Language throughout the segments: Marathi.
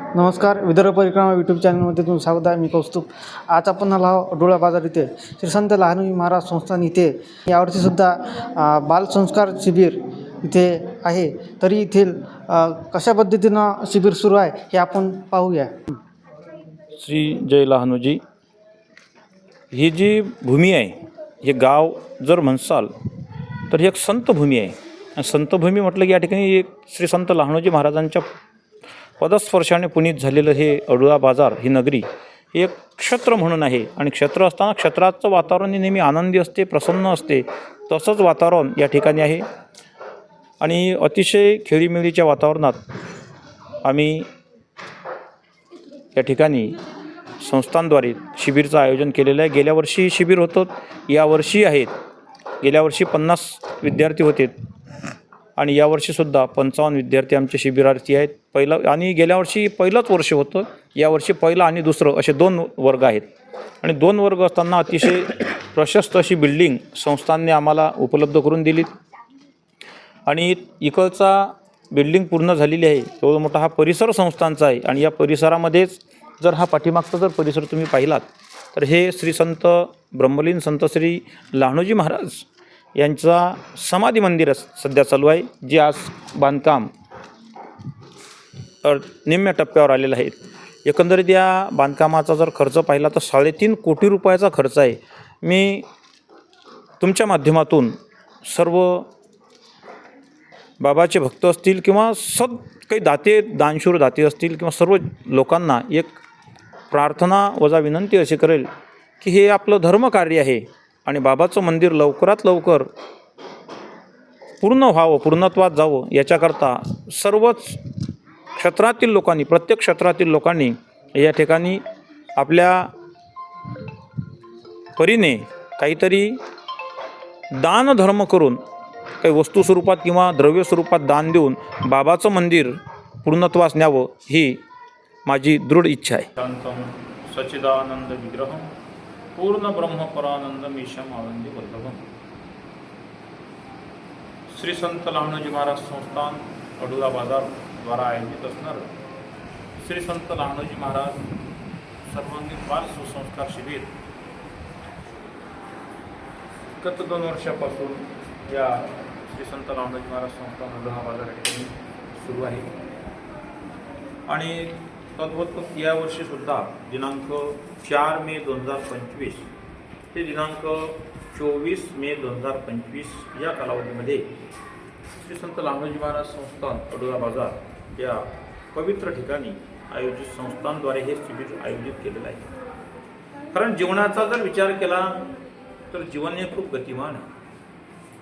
नमस्कार विदर्भ परिक्रमा यूट्यूब चॅनलमध्ये तुमचं स्वागत आहे. मी कौस्तुभ. आज आपण आलो डोळा बाजार इथे. श्री संत महाराज संस्थान इथे. यावर्षीसुद्धा बालसंस्कार शिबिर इथे आहे. तरी येथील कशा पद्धतीनं शिबिर सुरू आहे हे आपण पाहूया. श्री जय लहानोजी. ही जी भूमी आहे हे गाव जर म्हणसाल तर ही एक संत भूमी आहे. आणि संत भूमी म्हटलं की या ठिकाणी एक श्री संत लहानोजी महाराजांच्या पदस्पर्शाने पुनीत झालेलं हे अडुळा बाजार ही नगरी ही एक क्षेत्र म्हणून आहे. आणि क्षेत्र असताना क्षेत्राचं वातावरण हे नेहमी आनंदी असते प्रसन्न असते. तसंच वातावरण या ठिकाणी आहे. आणि अतिशय खेळीमेळीच्या वातावरणात आम्ही या ठिकाणी संस्थांद्वारे शिबिरचं आयोजन केलेलं आहे. गेल्या वर्षी शिबिर होतं. यावर्षी आहेत. गेल्या वर्षी पन्नास विद्यार्थी होते. आणि यावर्षीसुद्धा पंचावन्न विद्यार्थी आमचे शिबिरार्थी आहेत. पहिलं आणि गेल्या वर्षी पहिलंच वर्ष होतं. यावर्षी पहिलं आणि दुसरं असे दोन वर्ग आहेत. आणि दोन वर्ग असताना अतिशय प्रशस्त अशी बिल्डिंग संस्थांनी आम्हाला उपलब्ध करून दिली आणि इकडचा बिल्डिंग पूर्ण झालेली आहे. एवढा मोठा हा परिसर संस्थांचा आहे. आणि या परिसरामध्येच जर हा पाठीमागचा जर परिसर तुम्ही पाहिलात तर हे श्री संत ब्रह्मलीन संत श्री लहानोजी महाराज यांचा समाधी मंदिर सध्या चालू आहे जे आज बांधकाम निम्म्या टप्प्यावर आलेलं आहे. एकंदरीत या बांधकामाचा जर खर्च पाहिला तर साडेतीन कोटी रुपयाचा खर्च आहे. मी तुमच्या माध्यमातून सर्व बाबाचे भक्त असतील किंवा सद काही दाते दानशूर दाते असतील किंवा सर्व लोकांना एक प्रार्थना वजा विनंती अशी करेल की हे आपलं धर्मकार्य आहे. आणि बाबाचं मंदिर लवकरात लवकर पूर्ण व्हावं पूर्णत्वात जावं याच्याकरता सर्वच क्षेत्रातील लोकांनी प्रत्येक क्षेत्रातील लोकांनी या ठिकाणी आपल्या परीने काहीतरी दानधर्म करून काही वस्तू स्वरूपात किंवा द्रव्य स्वरूपात दान देऊन बाबाचं मंदिर पूर्णत्वास न्यावं ही माझी दृढ इच्छा आहे. सच्चिदानंद विग्रह पूर्ण ब्रह्मपरानंद ईशम आनंदी वल्लभम. श्री संत लहानोजी महाराज संस्थान अडुरा बाजार द्वारा आयोजित असणार श्री संत लहानोजी महाराज सर्वांगीण बाल सुसंस्कार शिबिर. गत दोन वर्षापासून या श्री संत रामदाजी महाराज संस्थान अडुरा बाजार ठिकाणी सुरू आहे. आणि तद्वत यावर्षीसुद्धा दिनांक चार मे दोन हजार पंचवीस ते दिनांक चोवीस मे दोन हजार पंचवीस या कालावधीमध्ये श्री संत लांबोजी महाराज संस्थान अडोला बाजार या पवित्र ठिकाणी आयोजित संस्थांद्वारे हे शिबिर आयोजित केलेलं आहे. कारण जीवनाचा जर विचार केला तर जीवन हे खूप गतिमान आहे.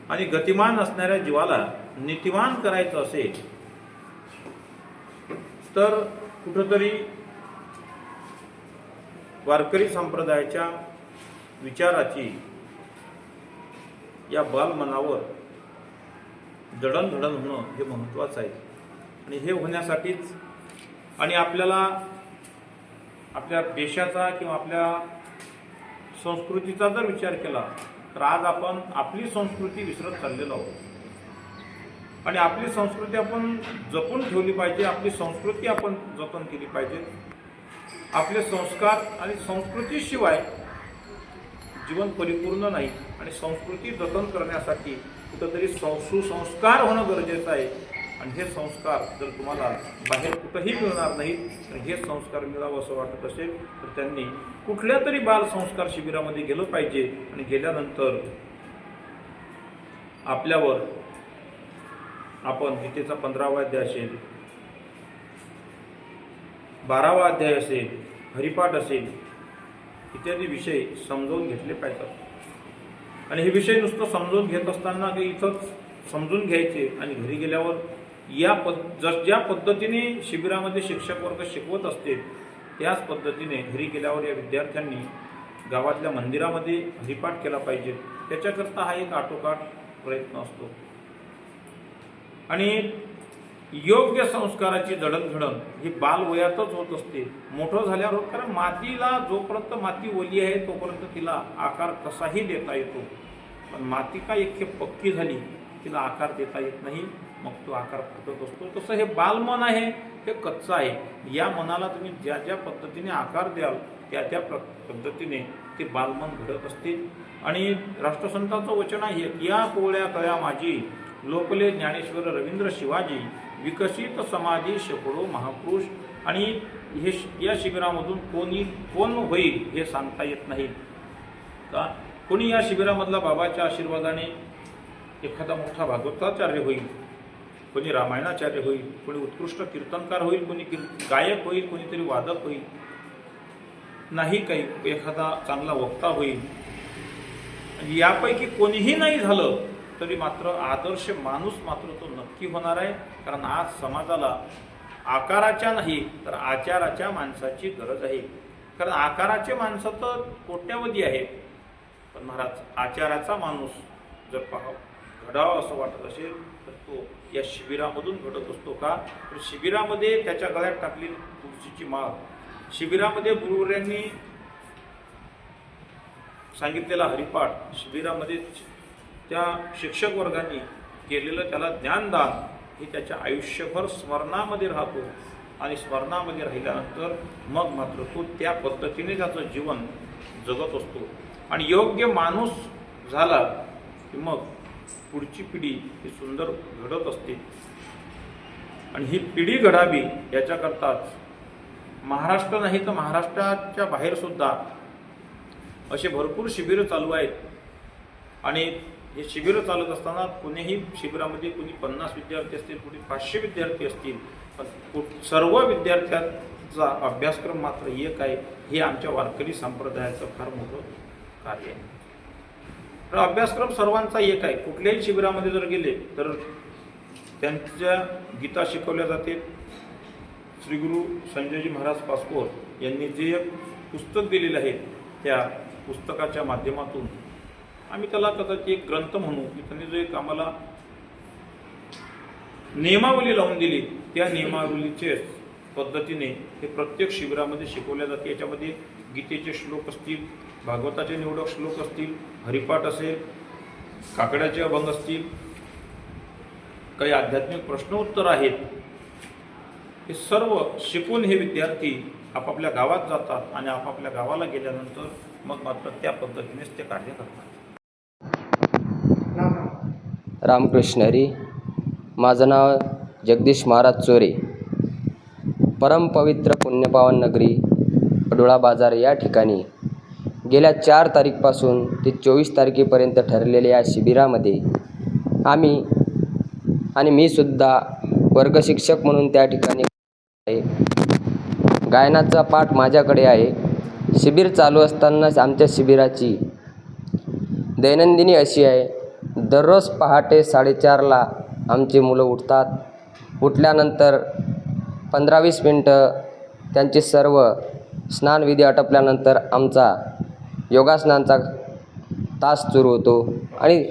आणि गतिमान असणाऱ्या जीवाला नीतिवान करायचं असेल तर कुठंतरी वारकरी संप्रदायाच्या विचाराची या बालमनावर जडणघडण होणं हे महत्त्वाचं आहे. आणि हे होण्यासाठीच आणि आपल्याला आपल्या देशाचा किंवा आपल्या संस्कृतीचा जर विचार केला तर आज आपण आपली संस्कृती विसरत चाललेलो आहोत. आणि आपली संस्कृती आपण जपून ठेवली पाहिजे आपली संस्कृती आपण जतन केली पाहिजे. आपले संस्कार आणि संस्कृतीशिवाय जीवन परिपूर्ण नाही आणि संस्कृती जतन करण्यासाठी कुठंतरी सं सुसंस्कार होणं गरजेचं आहे. आणि हे संस्कार जर तुम्हाला बाहेर कुठंही मिळणार नाहीत तर हे संस्कार मिळावं असं वाटत असेल तर त्यांनी कुठल्या तरी बाल संस्कार शिबिरामध्ये गेलं पाहिजे. आणि गेल्यानंतर आपल्यावर आपण गीतेचा पंधरावा अध्याय असेल बारावा अध्याय असेल हरिपाठ असेल इत्यादी विषय समजावून घेतले पाहिजेत. आणि हे विषय नुसतं समजून घेत असताना काही इथंच समजून घ्यायचे आणि घरी गेल्यावर या पद जस ज्या पद्धतीने शिबिरामध्ये शिक्षक वर्ग शिकवत असतील त्याच पद्धतीने घरी गेल्यावर या विद्यार्थ्यांनी गावातल्या मंदिरामध्ये हरिपाठ केला पाहिजे. त्याच्याकरता हा एक आटोकाट प्रयत्न असतो. आणि योग्य संस्काराची जडणघडण ही बालवयातच होत असते. मोठं झाल्यावर होत कारण मातीला जोपर्यंत माती ओली आहे तोपर्यंत तिला आकार कसाही देता येतो. पण माती का एक पक्की झाली तिला आकार देता येत नाही. मग तो आकार फुटत असतो. तसं हे बालमन आहे हे कच्चं आहे. या मनाला तुम्ही ज्या ज्या पद्धतीने आकार द्याल त्या त्या प्र पद्धतीने ते बालमन घडत असते. आणि राष्ट्रसंतांचं वचन आहे या पोळ्या कळ्या माझी लोकले ज्ञानेश्वर रवींद्र शिवाजी विकसित समाधी शेकडो महापुरुष आणि हे या शिबिरामधून कोणी कोण होईल हे सांगता येत नाही. का? कोणी या शिबिरामधला बाबाच्या आशीर्वादाने एखादा मोठा भागवताचार्य होईल? कोणी रामायणाचार्य होईल? कोणी उत्कृष्ट कीर्तनकार होईल? कोणी गायक होईल? कोणीतरी वादक होईल? नाही काही. एखादा चांगला वक्ता होईल. आणि यापैकी कोणीही नाही झालं तरी मात्र आदर्श माणूस मात्र तो नक्की होणार आहे. कारण आज समाजाला आकाराच्या नाही तर आचाराच्या माणसाची गरज आहे. कारण आकाराचे माणसं तर कोट्यावधी आहेत. पण महाराज आचाराचा माणूस जर पाहा घडावा असं वाटत असेल तर तो या शिबिरामधून घडत असतो का? तर शिबिरामध्ये त्याच्या गळ्यात टाकलेली तुळशीची माळ. शिबिरामध्ये गुरुवर्यांनी सांगितलेला हरिपाठ शिबिरामध्ये त्या शिक्षक वर्गांनी केलेलं त्याला ज्ञानदान हे त्याच्या आयुष्यभर स्मरणामध्ये राहतो. आणि स्मरणामध्ये राहिल्यानंतर मग मात्र तो त्या पद्धतीने त्याचं जीवन जगत असतो. आणि योग्य माणूस झाला की मग पुढची पिढी ही सुंदर घडत असते. आणि ही पिढी घडावी याच्याकरताच महाराष्ट्र नाही तर महाराष्ट्राच्या बाहेरसुद्धा असे भरपूर शिबिरं चालू आहेत. आणि हे शिबिरं चालत असताना कुणीही शिबिरामध्ये कुणी पन्नास विद्यार्थी असतील कुणी पाचशे विद्यार्थी असतील पण सर्व विद्यार्थ्यांचा अभ्यासक्रम मात्र एक आहे. हे आमच्या वारकरी संप्रदायाचं फार मोठं कार्य आहे. तर अभ्यासक्रम सर्वांचा एक आहे. कुठल्याही शिबिरामध्ये जर गेले तर त्यांच्या गीता शिकवल्या जाते. श्रीगुरु संजयजी महाराज पासपोर यांनी जे पुस्तक दिलेलं आहे त्या पुस्तकाच्या माध्यमातून आम्ही त्याला कदाचित एक ग्रंथ म्हणू. की त्यांनी जो एक आम्हाला नियमावली लावून दिली त्या नियमावलीचे पद्धतीने हे प्रत्येक शिबिरामध्ये शिकवल्या जाते. याच्यामध्ये गीतेचे श्लोक असतील भागवताचे निवडक श्लोक असतील हरिपाठ असेल काकड्याचे अभंग असतील काही आध्यात्मिक प्रश्नोत्तर आहेत. हे सर्व शिकून हे विद्यार्थी आपापल्या गावात जातात आणि आपापल्या गावाला गेल्यानंतर मग मात्र त्या पद्धतीनेच ते कार्य करतात. रामकृष्ण हरी. माझं नाव जगदीश महाराज चोरे. परमपवित्र पुण्यपावन नगरी अडोळा बाजार या ठिकाणी. गेल्या चार तारीखपासून ते चोवीस तारखेपर्यंत ठरलेल्या या शिबिरामध्ये आम्ही आणि मी सुद्धा वर्गशिक्षक म्हणून त्या ठिकाणी आहे. गायनाचा पाठ माझ्याकडे आहे. शिबिर चालू असतानाच आमच्या शिबिराची दैनंदिनी अशी आहे. दररोज पहाटे साडेचारला आमची मुलं उठतात. उठल्यानंतर पंधरा वीस मिनटं त्यांचे सर्व स्नानविधी आटपल्यानंतर आमचा योगासनांचा तास सुरू होतो. आणि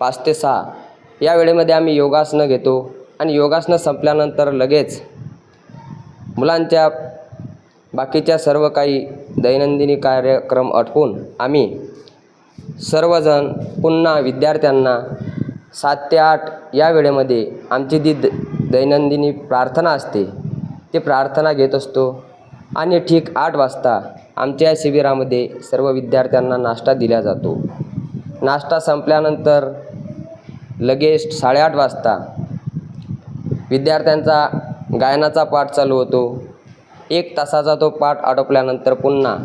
पाच ते सहा. या वेळेमध्ये आम्ही योगासनं घेतो. आणि योगासनं संपल्यानंतर लगेच मुलांच्या बाकीच्या सर्व काही दैनंदिनी कार्यक्रम आटपून आम्ही सर्वजण पुन्हा विद्यार्थ्यांना सात ते आठ या वेळेमध्ये आमची जी द दैनंदिनी प्रार्थना असते ते प्रार्थना घेत असतो. आणि ठीक आठ वाजता आमच्या या शिबिरामध्ये सर्व विद्यार्थ्यांना नाश्ता दिला जातो. नाश्ता संपल्यानंतर लगेच साडेआठ वाजता विद्यार्थ्यांचा गायनाचा पाठ चालू होतो. एक तासाचा तो पाठ आटोपल्यानंतर पुन्हा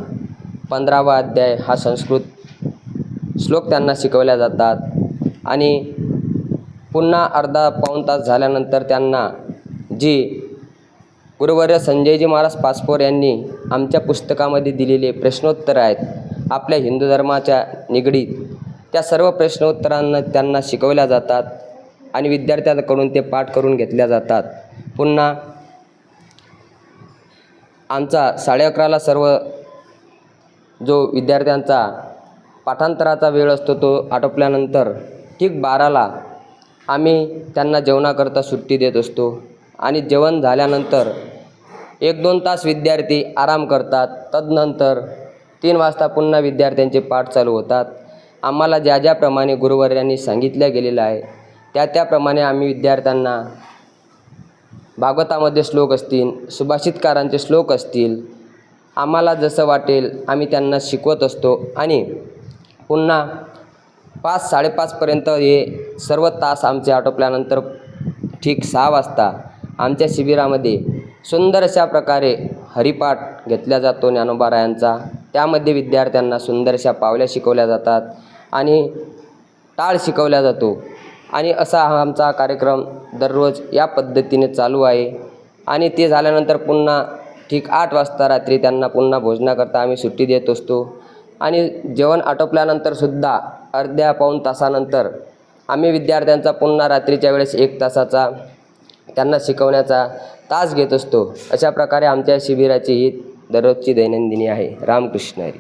पंधरावा अध्याय हा संस्कृत श्लोक त्यांना शिकवल्या जातात. आणि पुन्हा अर्धा पाऊण तास झाल्यानंतर त्यांना जी गुरुवर्य संजयजी महाराज पासपोर यांनी आमच्या पुस्तकामध्ये दिलेले प्रश्नोत्तर आहेत आपल्या हिंदू धर्माच्या निगडीत त्या सर्व प्रश्नोत्तरांना त्यांना शिकवल्या जातात आणि विद्यार्थ्यांकडून ते पाठ करून घेतल्या जातात. पुन्हा आमचा साडे अकराला सर्व जो विद्यार्थ्यांचा पाठांतराचा वेळ असतो तो आटोपल्यानंतर ठीक बाराला आम्ही त्यांना जेवणाकरता सुट्टी देत असतो. आणि जेवण झाल्यानंतर एक दोन तास विद्यार्थी आराम करतात. तदनंतर तीन वाजता पुन्हा विद्यार्थ्यांचे पाठ चालू होतात. आम्हाला ज्या ज्याप्रमाणे गुरुवर्यांनी सांगितलं गेलेलं आहे त्या त्याप्रमाणे आम्ही विद्यार्थ्यांना भागवतामध्ये श्लोक असतील सुभाषितकारांचे श्लोक असतील आम्हाला जसं वाटेल आम्ही त्यांना शिकवत असतो. आणि पुन्हा पाच साडेपाचपर्यंत हे सर्व तास आमचे आटोपल्यानंतर ठीक सहा वाजता आमच्या शिबिरामध्ये सुंदर अशा प्रकारे हरिपाठ घेतला जातो ज्ञानोबारायांचा त्यामध्ये विद्यार्थ्यांना सुंदरशा पावल्या शिकवल्या जातात आणि टाळ शिकवला जातो. आणि असा हा आमचा कार्यक्रम दररोज या पद्धतीने चालू आहे. आणि ते झाल्यानंतर पुन्हा ठीक आठ वाजता रात्री त्यांना पुन्हा भोजनाकरता आम्ही सुट्टी देत असतो. आणि जेवण आटोपल्यानंतर सुद्धा अर्ध्या पाऊण तासानंतर आम्ही विद्यार्थ्यांचा पुन्हा रात्रीच्या वेळेस एक तासाचा त्यांना शिकवण्याचा तास घेत असतो. अशा प्रकारे आमच्या शिबिराची ही दररोजची दैनंदिनी आहे. रामकृष्ण हरी.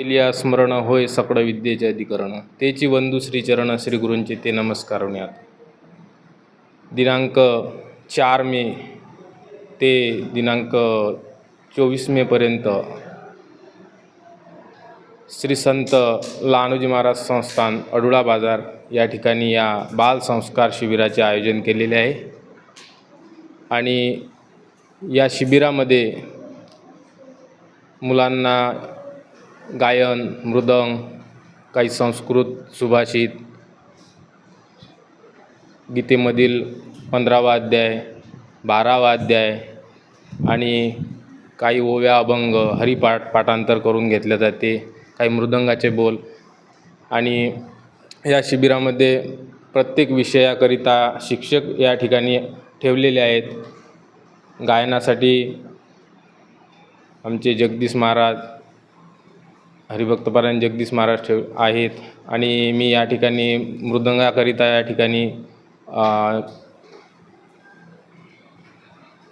केलिया स्मरण होय सकळ विद्येचे अधिकरण. तेची वंदू श्रीचरण श्री गुरूंचे ते नमस्कारण्यात दिनांक चार मे ते दिनांक चोवीस मेपर्यंत श्री संत लहानोजी महाराज संस्थान अडुळा बाजार या ठिकाणी या बाल संस्कार शिबिराचे आयोजन केलेले आहे. आणि या शिबिरामध्ये मुलांना गायन मृदंग काही संस्कृत सुभाषित गीतेमधील पंधरावा अध्याय बारावा अध्याय आणि काही ओव्या अभंग हरिपाठ पाठांतर करून घेतले जाते. काही मृदंगाचे बोल. आणि या शिबिरामध्ये प्रत्येक विषयाकरिता शिक्षक या ठिकाणी ठेवलेले आहेत. गायनासाठी आमचे जगदीश महाराज हरिभक्तपरायण जगदीश महाराज ठेव आहेत. आणि मी या ठिकाणी मृदंगाकरिता या ठिकाणी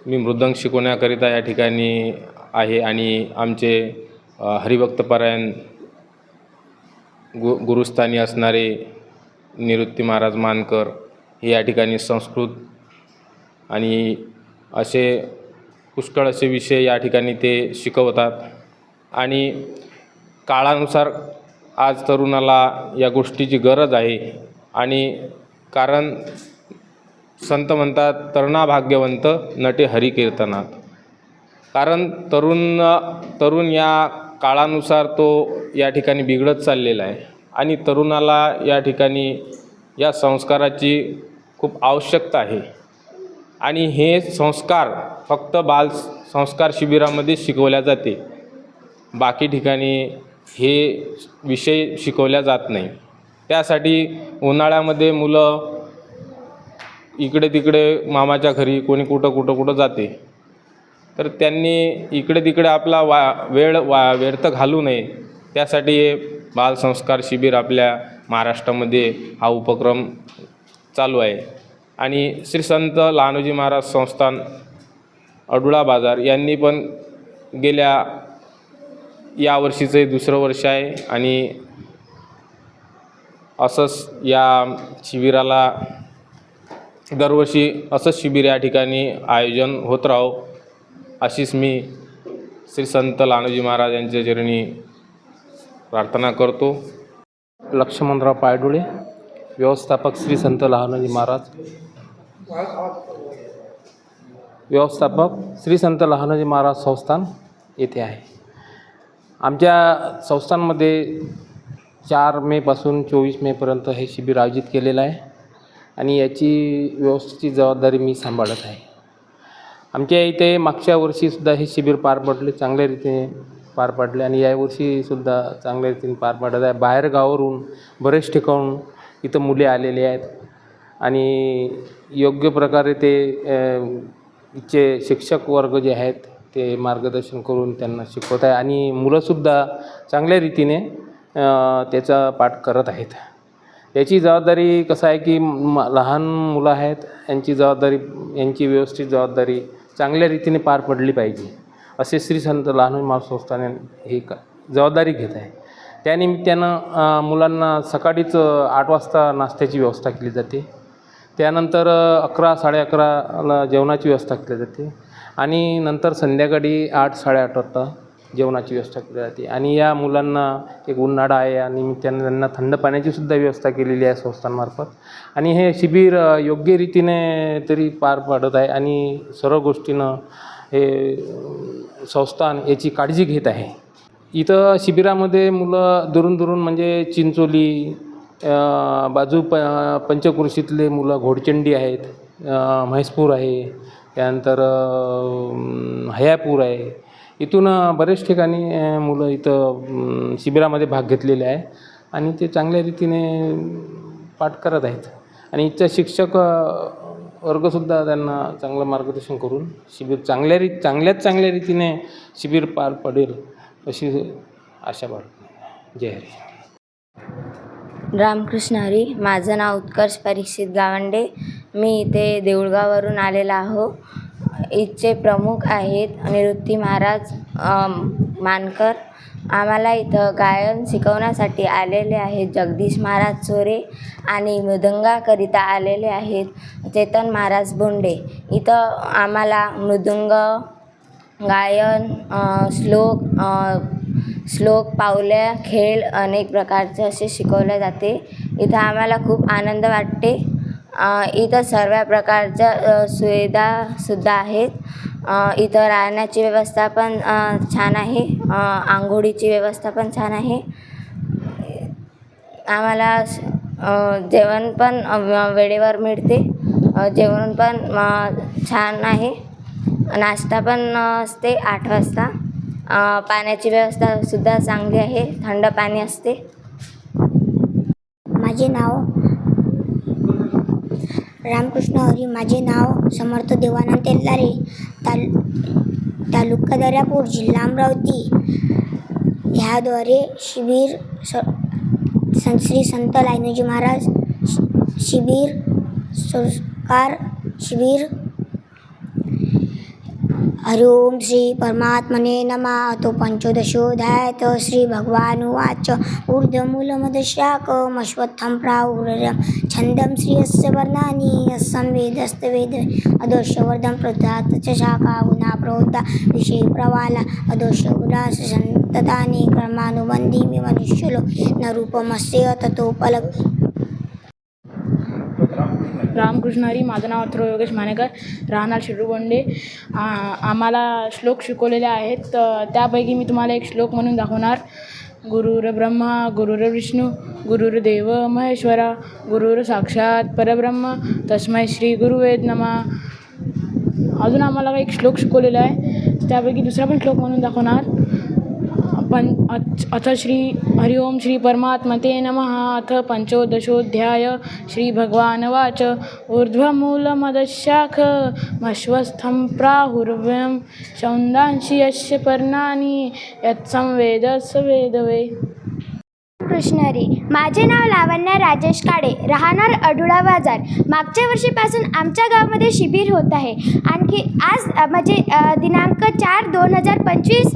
मी मृदंग शिकवण्याकरिता या ठिकाणी आहे. आणि आमचे हरिभक्तपरायण गु गुरुस्थानी असणारे निवृत्ती महाराज मानकर हे या ठिकाणी संस्कृत आणि असे पुष्कळ असे विषय या ठिकाणी ते शिकवतात. आणि काळानुसार आज तरुणाला या गोष्टीची गरज आहे आणि कारण संत म्हणतात तरुणा भाग्यवंत नटे हरिकीर्तनात. कारण तरुण तरुण या काळानुसार तो या ठिकाणी बिघडत चाललेला आहे. आणि तरुणाला या ठिकाणी या संस्काराची खूप आवश्यकता आहे. आणि हे संस्कार फक्त बाल संस्कार शिबिरामध्ये शिकवल्या जाते. बाकी ठिकाणी हे विषय शिकवल्या जात नाही. त्यासाठी उन्हाळ्यामध्ये मुलं इकडे तिकडे मामाच्या घरी कोणी कुठं कुठं कुठं जाते. तर त्यांनी इकडे तिकडे आपला वा वेळ वा व्यर्थ घालू नये. त्यासाठी हे बालसंस्कार शिबिर आपल्या महाराष्ट्रामध्ये हा उपक्रम चालू आहे. आणि श्री संत लहानोजी महाराज संस्थान अडुळा बाजार यांनी पण गेल्या यावर्षीचं हे दुसरं वर्ष आहे आणि असंच या शिबिराला दरवर्षी असंच शिबिर या ठिकाणी आयोजन होत राहो. अशीच मी श्री संत लहानोजी महाराज यांच्या चरणी प्रार्थना करतो. लक्ष्मणराव पायडुळे व्यवस्थापक श्री संत लहानोजी महाराज. व्यवस्थापक श्री संत लहानोजी महाराज संस्थान येथे आहे. आमच्या संस्थांमध्ये चार मेपासून चोवीस मेपर्यंत हे शिबिर आयोजित केलेलं आहे आणि याची व्यवस्थेची जबाबदारी मी सांभाळत आहे. आमच्या इथे मागच्या वर्षीसुद्धा हे शिबिर पार पडले चांगल्या रीतीने पार पाडले आणि यावर्षीसुद्धा चांगल्या रीतीने पार पाडत आहे. बाहेर गावावरून बरेच ठिकाणून इथं मुले आलेले आहेत आणि योग्य प्रकारे ते चे इथचे शिक्षक वर्ग जे आहेत ते मार्गदर्शन करून त्यांना शिकवत आहे आणि मुलंसुद्धा चांगल्या रीतीने त्याचा पाठ करत आहेत. याची जबाबदारी कसं आहे की म लहान मुलं आहेत यांची जबाबदारी यांची व्यवस्थित जबाबदारी चांगल्या रीतीने पार पडली पाहिजे. असे श्री संत लहान महाराज संस्थाने ही जबाबदारी घेत आहे. त्यानिमित्तानं मुलांना सकाळीच आठ वाजता नाश्त्याची व्यवस्था केली जाते. त्यानंतर अकरा साडे अकराला जेवणाची व्यवस्था केली जाते. आणि नंतर संध्याकाळी आठ साडेआठ वाजता जेवणाची व्यवस्था केली जाते. आणि या मुलांना एक उन्हाळा आहे आणि निमित्तानं त्यांना थंड पाण्याची सुद्धा व्यवस्था केलेली आहे संस्थांमार्फत. आणि हे शिबिर योग्य रीतीने तरी पार पाडत आहे आणि सर्व गोष्टीनं हे संस्थान याची काळजी घेत आहे. इथं शिबिरामध्ये मुलं दुरून दुरून म्हणजे चिंचोली बाजू प पंचकृषीतले मुलं घोडचंडी आहेत म्हैसपूर आहे त्यानंतर हयापूर आहे इथून बरेच ठिकाणी मुलं इथं शिबिरामध्ये भाग घेतलेले आहे आणि ते चांगल्या रीतीने पाठ करत आहेत. आणि इथच्या शिक्षक वर्गसुद्धा त्यांना चांगलं मार्गदर्शन करून शिबिर चांगल्या रीत चांगल्यात चांगल्या रीतीने शिबिर पार पडेल अशी आशा बाळगतो. जय हरी. रामकृष्ण हरी. माझं नाव उत्कर्ष परीक्षित गावंडे. मी इथे देऊळगाववरून आलेला आहो. इथचे प्रमुख आहेत निवृत्ती महाराज मानकर. आम्हाला इथं गायन शिकवण्यासाठी आलेले आहेत जगदीश महाराज चोरे आणि मृदंगाकरिता आलेले आहेत चेतन महाराज बोंडे. इथं आम्हाला मृदुंग गायन श्लोक श्लोक पावल्या खेळ अनेक प्रकारचे असे शिकवले जाते. इथं आम्हाला खूप आनंद वाटते. इथं सर्व प्रकारच्या सुविधासुद्धा आहेत. इथं राहण्याची व्यवस्था पण छान आहे. आंघोळीची व्यवस्था पण छान आहे. आम्हाला जेवण पण वेळेवर मिळते. जेवण पण छान आहे. नाश्ता पण असते आठ वाजता. पाण्याची व्यवस्थासुद्धा चांगली आहे. थंड पाणी असते. माझे नाव रामकृष्ण हरी माझे नाव समर्थ देवानंद तेल्लारे ताल तालुका दर्यापूर जिल्हा अमरावती. ह्याद्वारे शिबिर स सं श्री संत लायनोजी महाराज शि- शिबिर संस्कार शिबिर हरि ओम श्री परमात्मने नमः। अतो पंचोदशोऽध्यायत श्री भगवान ऊर्ध्वमूलमदशाकमश्वत्थं प्रावुरं छन्दं श्रियस्य वर्णानि यस्सं वेदस्तवेद अदोषवर्धं प्रदात् च शाखा गुणा प्रोक्ता विषये प्रवाला अदोषगुणासन्ततानि कर्मानुबन्धिमि कर्मानुबन्धीमि मनुष्यलो न रूपमस्य ततोपलब्धि। रामकृष्ण हरी माझं नाव अथर्व योगेश मानेकर राहणार शिरूबंडे आम्हाला श्लोक शिकवलेले आहेत तर त्यापैकी मी तुम्हाला एक श्लोक म्हणून दाखवणार. गुरुर ब्रह्मा गुरुर विष्णू गुरुर्देव महेश्वरा गुरुर साक्षात परब्रह्म. तस्मय श्री गुरुवेद नमा. अजून आम्हाला एक श्लोक शिकवलेला आहे त्यापैकी दुसरा पण श्लोक म्हणून दाखवणार. पञ्च अथ अथ श्री हरि ओम श्री परमात्मते नमः। अथ पञ्चोदशोऽध्याय श्रीभगवानुवाच ऊर्ध्वमूलमदशाखमश्वस्थं प्राहुर्व्यं। शौन्दांशि यस्य पर्णानि यत्संवेदस्य वेदवे। कृष्णरी. माझे नाव लावण्या राजेश काडे. राहणार अडुळा बाजार. मागच्या वर्षीपासून आमच्या गावामध्ये शिबिर होत आहे. आणखी आज म्हणजे दिनांक चार दोन हजार पंचवीस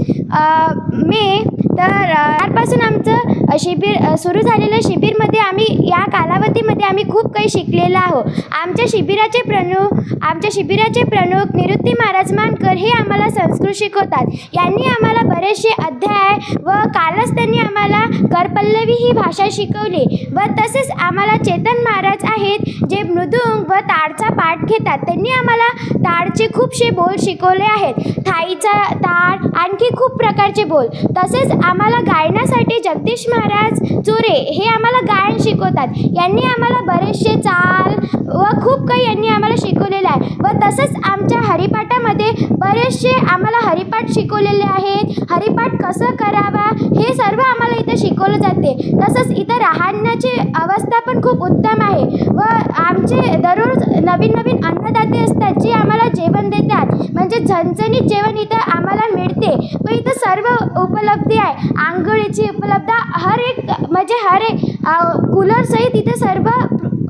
मे तर आजपासून आमचं शिबिर सुरू झालेल्या शिबिरमध्ये आम्ही या कालावधीमध्ये आम्ही खूप काही शिकलेलो आहोत. आमच्या शिबिराचे प्रमुख आमच्या शिबिराचे प्रमुख निवृत्ती महाराज मानकर हे आम्हाला संस्कृत शिकवतात. यांनी आम्हाला बरेचसे अध्याय व कालच त्यांनी आम्हाला करपल्लवी ही भाषा शिकवली व तसेच आम्हाला चेतन महाराज आहेत जे मृदुंग व ताडचा पाठ घेतात. त्यांनी आम्हाला ताडचे खूपसे बोल शिकवले आहेत. थाईचा ताड आणखी खूप प्रकारचे बोल. तसेच आम्हाला गायनासाठी जगदीश महाराज चोरे हे आम्हाला गायन शिकवतात. यांनी आम्हाला बरेचसे चाल व खूप काही यांनी आम्हाला शिकवलेलं आहे. व तसंच आमच्या हरिपाठामध्ये बरेचसे आम्हाला हरिपाठ शिकवलेले आहेत. हरिपाठ कसं करावा हे सर्व आम्हाला इथं शिकवलं जाते. तसंच इथं राहण्याची अवस्था पण खूप उत्तम आहे. व आमचे दररोज नवीन नवीन अन्नदाते असतात जे आम्हाला जेवण देतात. म्हणजे झणझणीत जेवण इथं आम्हाला मिळते. व इथं सर्व उपलब्धी आहे. आंघोळीची उपलब्ध हर एक म्हणजे हर एक कूलरसहित इथे सर्व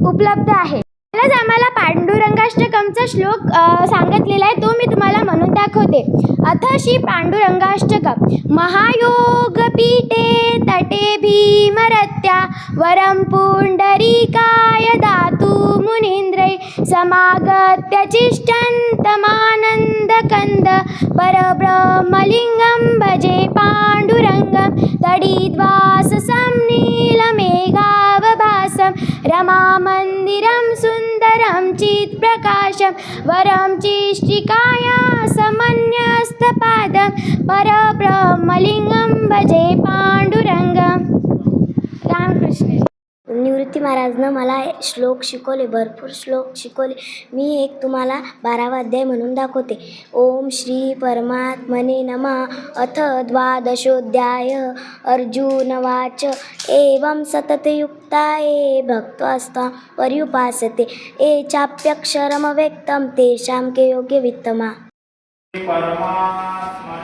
उपलब्ध आहे. आज आम्हाला पांडुरंगाष्टकमचा श्लोक सांगितलेला आहे. तो मी तुम्हाला म्हणून दाखवते. अथशी पांडुरंगाष्टकम. महायोग पीठे तटे भीमरत्या वरं पुंडरीकाय दातु मुनींद्रै समागत्य चिष्टन्तमानन्दकन्द परब्रह्मलिङ्गं भजे पाण्डुरङ्गं तडिद्वाससं निवासं रमामन्दिरं सुन्दरं चित्प्रकाशं वरं चिष्टिकाया समन्यस्तपादं परब्रह्मलिङ्गं भजे पाण्डुरङ्गं। रामकृष्ण। निवृत्ती महाराजनं मला श्लोक शिकवले भरपूर श्लोक शिकवले. मी एक तुम्हाला बारावा अध्याय म्हणून दाखवते. ओम श्री परमात्मने नमा. अथ द्वादशोध्याय. अर्जुनवाच एवं सततयुक्ताये ये पर्युपासते. ए चाप्यक्षरमव्यक्तं तेषां के योग्यवित्तमा वित्तमा.